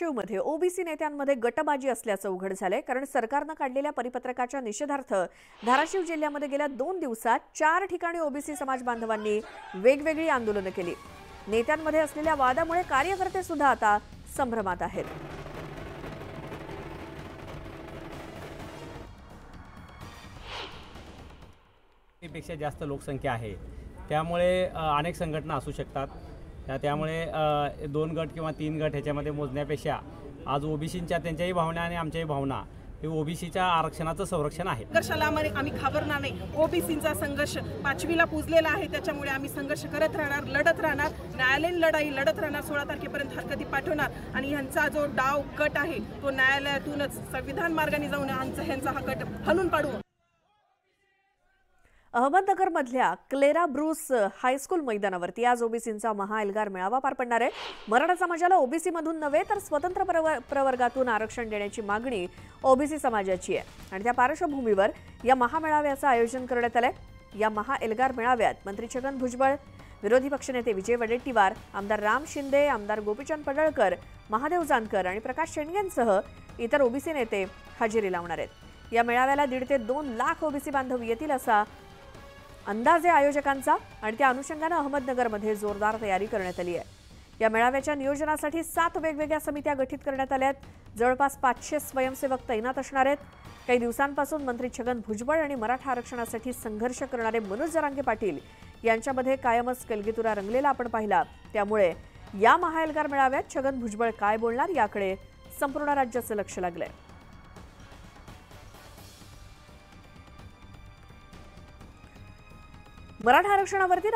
शिवमध्ये OBC नेत्यांमध्ये गटबाजी असल्याचं उघड झालंय. कारण सरकारनं काढलेल्या परिपत्रकाच्या निषेधार्थ धाराशिव जिल्ह्यामध्ये गेल्या दोन दिवसात चार ठिकाणी ओबीसी समाज बांधवांनी वेगवेगळी आंदोलनं केली. नेत्यांमध्ये असलेल्या वादामुळे कार्यकर्ते सुद्धा आता संभ्रमात आहेत. पेक्षा जास्त लोकसंख्या आहे. त्यामुळे अनेक संघटना असू शकतात. त्यामुळे दोन गट किंवा तीन गट ह्याच्यामध्ये मोजण्यापेक्षा आज ओबीसींच्या त्यांच्याही भावना आणि आमच्याही भावना हे ओबीसीच्या आरक्षणाचं संरक्षण आहे. संघर्षाला आम्ही घाबरणार नाही. ओबीसीचा संघर्ष पाचवीला पुजलेला आहे. त्याच्यामुळे आम्ही संघर्ष करत राहणार लढत राहणार. न्यायालयीन लढाई लढत राहणार. सोळा तारखेपर्यंत हरकती पाठवणार. आणि ह्यांचा जो डाव गट आहे तो न्यायालयातूनच संविधान मार्गाने जाऊन ह्यांचा ह्यांचा हा गट हलून पाडू. अहमदनगरमधल्या क्लेरा ब्रूस हायस्कूल मैदानावरती आज ओबीसींचा महाएल्गार मेळावा पार पडणार आहे. मराठा समाजाला ओबीसी मधून नव्हे तर स्वतंत्र प्रव- प्रवर्गातून आरक्षण देण्याची मागणी ओबीसी समाजाची आहे. आणि त्या पार्श्वभूमीवर या महामेळाव्याचं आयोजन करण्यात आलंय. या महाएल्गार मेळाव्यात मंत्री छगन भुजबळ विरोधी पक्षनेते विजय वडेट्टीवार आमदार राम शिंदे आमदार गोपीचंद पडळकर महादेव जानकर आणि प्रकाश शेंडगेंसह इतर ओबीसी नेते हजेरी लावणार आहेत. या मेळाव्याला दीड ते दोन लाख ओबीसी बांधव येतील असा अंदाज आहे आयोजकांचा आणि त्या अनुषंगानं अहमदनगरमध्ये जोरदार तयारी करण्यात आली आहे. या मेळाव्याच्या नियोजनासाठी सात वेगवेगळ्या समित्या गठीत करण्यात आल्या आहेत. जवळपास पाचशे स्वयंसेवक तैनात असणार आहेत. काही दिवसांपासून मंत्री छगन भुजबळ आणि मराठा आरक्षणासाठी संघर्ष करणारे मनोज जरांगे पाटील यांच्यामध्ये कायमच कलगीतुरा रंगलेला आपण पाहिला. त्यामुळे या महाएल्गार मेळाव्यात छगन भुजबळ काय बोलणार याकडे संपूर्ण राज्याचं लक्ष लागलंय. मराठा आरक्षणावरती